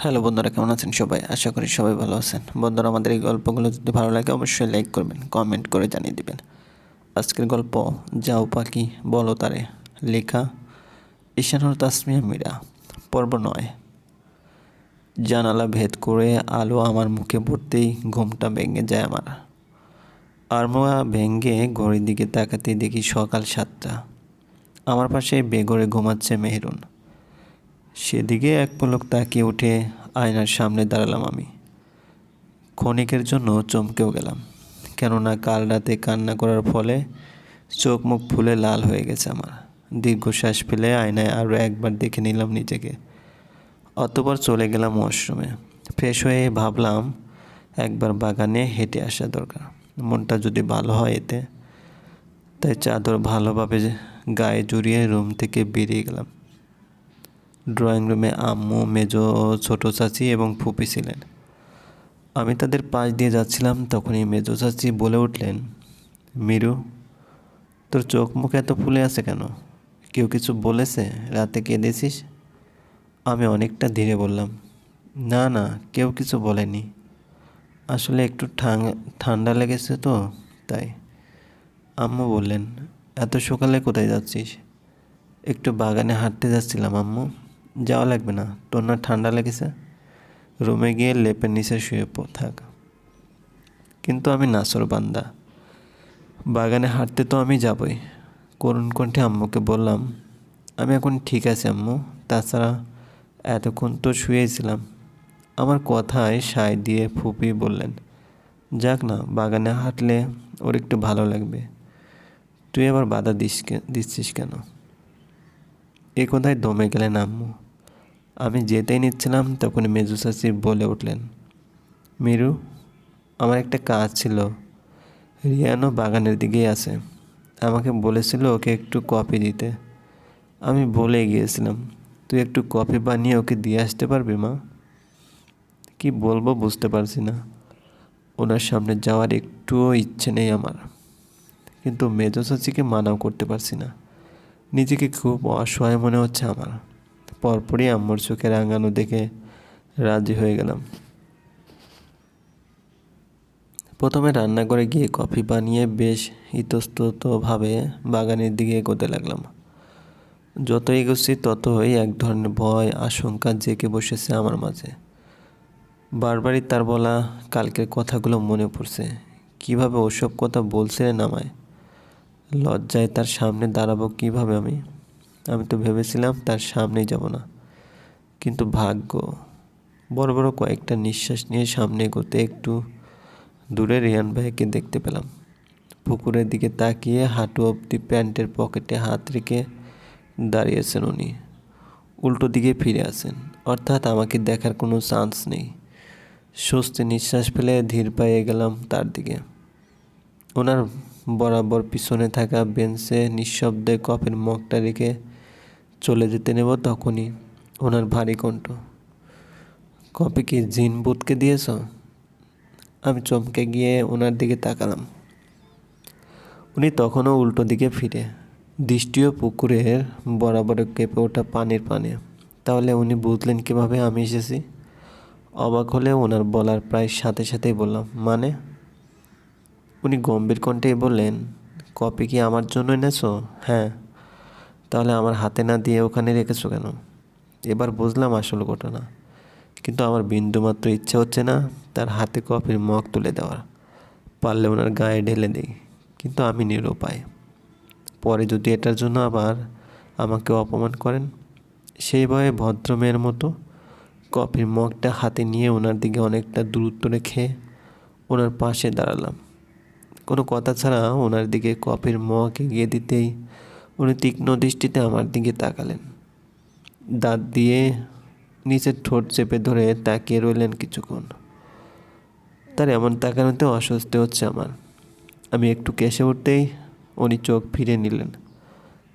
Hello বন্ধুরা, কেমন আছেন সবাই? আশা করি সবাই ভালো আছেন। বন্ধুরা, আমাদের এই গল্পগুলো যদি ভালো লাগে, অবশ্যই লাইক করবেন কমেন্ট করে জানিয়ে দিবেন। আজকের গল্প, যাও পাখি বলো তারে, লেখা ঈশানুর তাসমিয়া মীরা, পর্ব নয়। জানালা ভেদ করে আলো আমার মুখে পড়তেই ঘুমটা ভেঙে যায় আমার। আরমোয়া ভেঙে ঘড়ির দিকে তাকাতেই দেখি সকাল সাতটা। আমার পাশে বেগরে ঘুমাচ্ছে মেহরুন। সেদিকে এক পলক তাকিয়ে উঠে আয়নার সামনে দাঁড়ালাম আমি। ক্ষণিকের জন্য চমকেও গেলাম, কেননা কাল রাতে কান্না করার ফলে চোখ মুখ ফুলে লাল হয়ে গেছে আমার। দীর্ঘশ্বাস ফেলে আয়নায় আরও একবার দেখে নিলাম নিজেকে। অতপর চলে গেলাম ওয়াশরুমে। ফ্রেশ হয়ে ভাবলাম, একবার বাগানে হেঁটে আসা দরকার। মনটা যদি ভালো হয় এতে। তাই চাদর ভালোভাবে গায়ে জড়িয়ে রুম থেকে বেরিয়ে গেলাম। ড্রয়িং রুমে আম্মু, মেজো, ছোট চাচি এবং ফুপি ছিলেন। আমি তাদের পাশ দিয়ে যাচ্ছিলাম, তখনই মেজো চাচি বলে উঠলেন, মিরু, তোর চোখ মুখ এত ফুলে আছে কেন? কেউ কিছু বলেছে? রাতে কেঁদেছিস? আমি অনেকটা ধীরে বললাম, না না, কেউ কিছু বলেনি। আসলে একটু ঠান্ডা লেগেছে তো, তাই। আম্মু বললেন, এত সকালে কোথায় যাচ্ছিস? একটু বাগানে হাঁটতে যাচ্ছিলাম, আম্মু। যাওয়া লাগবে না। তোর না ঠান্ডা লেগেছে। রুমে গিয়ে লেপের নিচে শুয়ে থাক। কিন্তু আমি নাসর বান্দা। বাগানে হাঁটতে তো আমি যাবই। করুণ কণ্ঠে আম্মুকে বললাম, আমি এখন ঠিক আছি আম্মু। তাছাড়া এতক্ষণ তো শুয়েছিলাম আমার কথায় সায় দিয়ে ফুপি বললেন, যাক না, বাগানে হাঁটলে ওর একটু ভালো লাগবে। তুই আবার বাধা দিস দিচ্ছিস কেন? এ কথায় দমে গেলেন আম্মু। আমি যেতেই নিচ্ছিলাম, তখন মেজু চাচি বলে উঠলেন, মিরু, আমার একটা কাজ ছিল। রিয়ানো বাগানের দিকেই আছে। আমাকে বলেছিল ওকে একটু কফি দিতে। আমি বলে গিয়েছিলাম, তুই একটু কফি বানিয়ে ওকে দিয়ে আসতে পারবি মা? কি বলব বুঝতে পারছি না। ওনার সামনে যাওয়ার একটুও ইচ্ছে নেই আমার। কিন্তু মেজো চাচিকে মানাও করতে পারছি না। নিজেকে খুব অসহায় মনে হচ্ছে আমার। পরপরই আম্মুর চোখে রাঙানো দেখে রাজি হয়ে গেলাম। প্রথমে রান্নাঘরে গিয়ে কফি বানিয়ে বেশ ইতস্ততভাবে বাগানের দিকে এগোতে লাগলাম। যত এগোচ্ছি ততই এক ধরনের ভয়, আশঙ্কা জেঁকে বসেছে আমার মাঝে। বারবারই তার বলা কালকের কথাগুলো মনে পড়ছে। কীভাবে ওসব কথা বলছিলেন আমায় লজ্জায় তার সামনে দাঁড়াবো কীভাবে আমি? আমি তো ভেবেছিলাম তার সামনে যাব না। কিন্তু ভাগ্য, বড় বড় কয়েকটা নিঃশ্বাস নিয়ে সামনে এগোতে একটু দূরে রিয়ান ভাইকে দেখতে পেলাম। পুকুরের দিকে তাকিয়ে হাঁটু অবধি প্যান্টের পকেটে হাত রেখে দাঁড়িয়েছেন উনি। উল্টো দিকে ফিরে আসেন, অর্থাৎ আমাকে দেখার কোনো চান্স নেই। স্বস্তি নিঃশ্বাস ফেলে ধীর পাইয়ে গেলাম তার দিকে। ওনার বরাবর পিছনে থাকা বেঞ্চে নিঃশব্দে কফের মগটা রেখে চলে যেতে নেব তখনই। ওনার ভারী কণ্ঠ। কপি কি জিন বুথকে দিয়েছ? আমি চমকে গিয়ে ওনার দিকে তাকালাম। উনি তখনও উল্টো দিকে ফিরে। দৃষ্টিও পুকুরের বরাবর কেঁপে ওঠা পানির পানে। তাহলে উনি বুঝলেন কীভাবে আমি এসেছি? অবাক হলে ওনার বলার প্রায় সাথে সাথেই বললাম মানে? উনি গম্ভীর কণ্ঠেই বললেন, কপি কি আমার জন্য এনেছো? হ্যাঁ। তাহলে আমার হাতে না দিয়ে ওখানে রেখেছো কেন? এবার বুঝলাম আসল ঘটনা। কিন্তু আমার বিন্দুমাত্র ইচ্ছা হচ্ছে না তার হাতে কফির মগ তুলে দেওয়ার। পারলে ওনার গায়ে ঢেলে দিই, কিন্তু আমি নিরুপায়। পরে যদি এটার জন্য আবার আমাকে অপমান করেন, সেই ভয়ে ভদ্র মেয়ের মতো কফির মগটা হাতে নিয়ে ওনার দিকে অনেকটা দূরত্ব রেখে ওনার পাশে দাঁড়ালাম। কোনো কথা ছাড়া ওনার দিকে কফির মগ এগিয়ে দিতেই উনি তীক্ষ্ণ দৃষ্টিতে আমার দিকে তাকালেন। দাঁত দিয়ে নিচের ঠোঁট চেপে ধরে তাকিয়ে রইলেন কিছুক্ষণ। তার এমন তাকানোতে অস্বস্তি হচ্ছে আমার। আমি একটু কেসে উঠতেই উনি চোখ ফিরে নিলেন।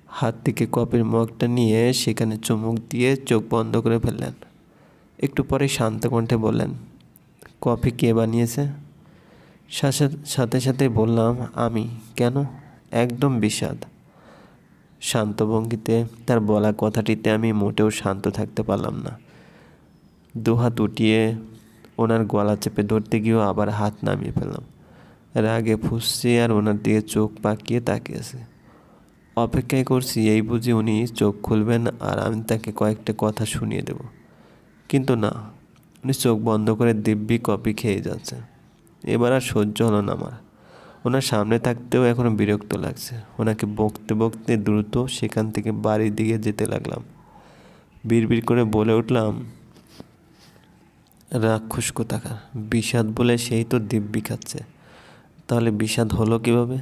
হাত থেকে কপের মগটা নিয়ে সেখানে চুমুক দিয়ে চোখ বন্ধ করে ফেললেন। একটু পরে শান্ত কণ্ঠে বললেন, কফি কে বানিয়েছে? সাথে সাথে বললাম, আমি। কেন? একদম বিষাদ। শান্ত ভঙ্গিতে তার বলা কথাটিতে আমি মোটেও শান্ত থাকতে পারলাম না। দুহাত উঠিয়ে ওনার গলা চেপে ধরতে গিয়েও আবার হাত নামিয়ে ফেললাম। রাগে ফুসছে আর ওনার দিকে চোখ পাকিয়ে তাকিয়েছে। অপেক্ষায় করছি, এই বুঝি উনি চোখ খুলবেন আর আমি তাকে কয়েকটা কথা শুনিয়ে দেব। কিন্তু না, উনি চোখ বন্ধ করে দিব্যি কপি খেয়ে যাচ্ছে এবার আর সহ্য হলো না আমার। ওনার সামনে থাকতেও এখনও বিরক্ত লাগছে। ওনাকে বকতে বকতে দ্রুত সেখান থেকে বাড়ির দিকে যেতে লাগলাম। বিড়বিড় করে বলে উঠলাম, রাক্ষস কোথাকার, বিষাদ বলে সেই তো দিব্যি খাচ্ছে। তাহলে বিষাদ হলো কীভাবে?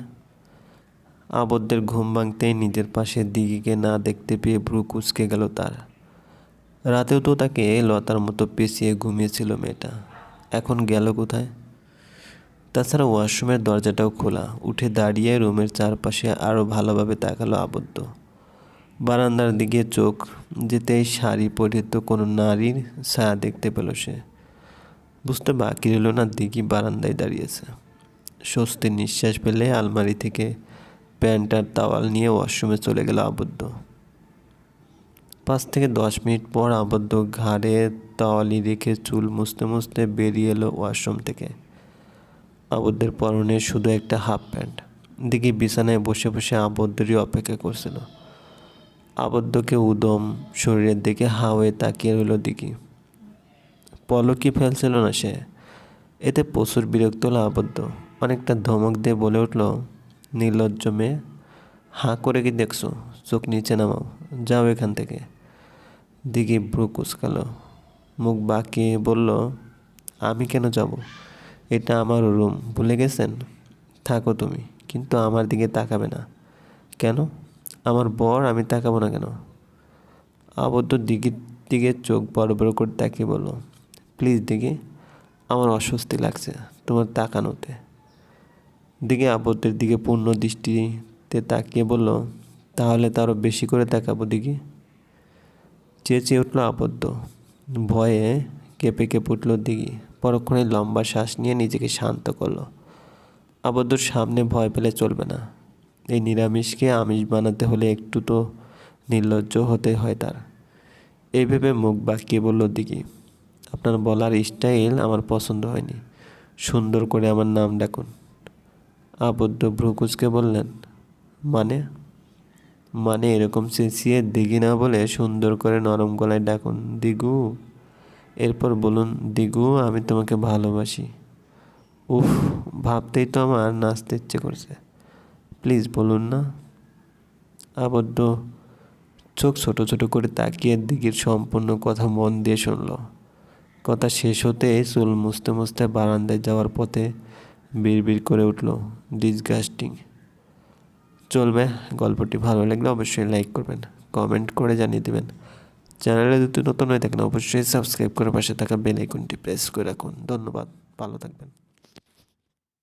আবদ্ধের ঘুম ভাঙতেই নিজের পাশে দিঘিকে না দেখতে পেয়ে ভ্রু কুচকে গেল তার। রাতেও তো তাকে লতার মতো পেঁচিয়ে ঘুমিয়েছিল মেয়েটা। এখন গেল কোথায়? তাছাড়া ওয়াশরুমের দরজাটাও খোলা। উঠে দাঁড়িয়ে রুমের চারপাশে আরও ভালোভাবে তাকালো আবদ্ধ। বারান্দার দিকে চোখ যেতেই শাড়ি পরিহিত কোনো নারীর ছায়া দেখতে পেল সে। বুঝতে বাকি রইল না, দিঘি বারান্দায় দাঁড়িয়েছে। স্বস্তির নিঃশ্বাস পেলে আলমারি থেকে প্যান্ট আর তাওয়াল নিয়ে ওয়াশরুমে চলে গেল আবদ্ধ। পাঁচ থেকে দশ মিনিট পর আবদ্ধ ঘাড়ে তাওয়ালি রেখে চুল মুছতে মুছতে বেরিয়ে এলো ওয়াশরুম থেকে। আবদ্ধের পরনে শুধু একটা হাফ প্যান্ট দিকে বিছানায় বসে বসে আবদ্ধরই অপেক্ষা করছিল। আবদ্ধকে উদম শরীরের দিকে হাওয়ে তাকিয়ে রইল দিকে পলকই ফেলছিল না সে। এতে প্রচুর বিরক্ত হলো আবদ্ধ অনেকটা ধমক দিয়ে বলে উঠল, নির্লজ্জ মেয়ে, হাঁ করে কি দেখছ? চোখ নিচে নামাও, যাও এখান থেকে। দিঘি ব্রু কুচকালো। মুখ বাঁকিয়ে বলল, আমি কেন যাব? এটা আমার রুম ভুলে গেছেন? থাকো তুমি, কিন্তু আমার দিকে তাকাবে না। কেন? আমার বর, আমি তাকাবো না কেন? আবদ্ধ দিঘির দিকে চোখ বড় বড় করে তাকিয়ে বলল, প্লিজ দিঘি, আমার অস্বস্তি লাগছে তোমার তাকানোতে। দিকে আবদ্ধের দিকে পূর্ণ দৃষ্টিতে তাকিয়ে বলল, তাহলে তো আরও বেশি করে তাকাবো দিকে চেয়ে চেয়ে উঠল আবদ্ধ। ভয়ে কেঁপে কেঁপে উঠল দিঘি। পরক্ষণে লম্বা শ্বাস নিয়ে নিজেকে শান্ত করল। আবদ্ধর সামনে ভয় পেলে চলবে না। এই নিরামিষকে আমিষ বানাতে হলে একটু তো নির্লজ্জ হতে হয় তার। এই ভেবে মুখ বাঁকিয়ে বলল দিঘি আপনার বলার স্টাইল আমার পছন্দ হয়নি। সুন্দর করে আমার নাম ডাকুন। আবদ্ধ ভ্রুকুচকে বললেন মানে? মানে এরকম চেঁচিয়ে দিঘি না বলে সুন্দর করে নরম গলায় ডাকুন, দিগু। এরপর বলুন, দিগু, আমি তোমাকে ভালোবাসি। উফ, ভাবতেই তো আমার নাচতে ইচ্ছে করছে। প্লিজ বলুন না। আবদ্ধ। চোখ ছোট ছোট করে তাকিয়ে দিঘির সম্পূর্ণ কথা মন দিয়ে শুনল। কথা শেষ হতে চুল মুছতে মুছতে বারান্দায় যাওয়ার পথে বিড়বিড় করে উঠল। ডিসগাস্টিং চলবে, গল্পটি ভালো লাগলে অবশ্যই লাইক করবেন কমেন্ট করে জানিয়ে দেবেন। চ্যানেলে যদি নতুন হয়ে থাকেন, অবশ্যই সাবস্ক্রাইব করে পাশে থাকা বেল আইকনটি প্রেস করে রাখুন। ধন্যবাদ, ভালো থাকবেন।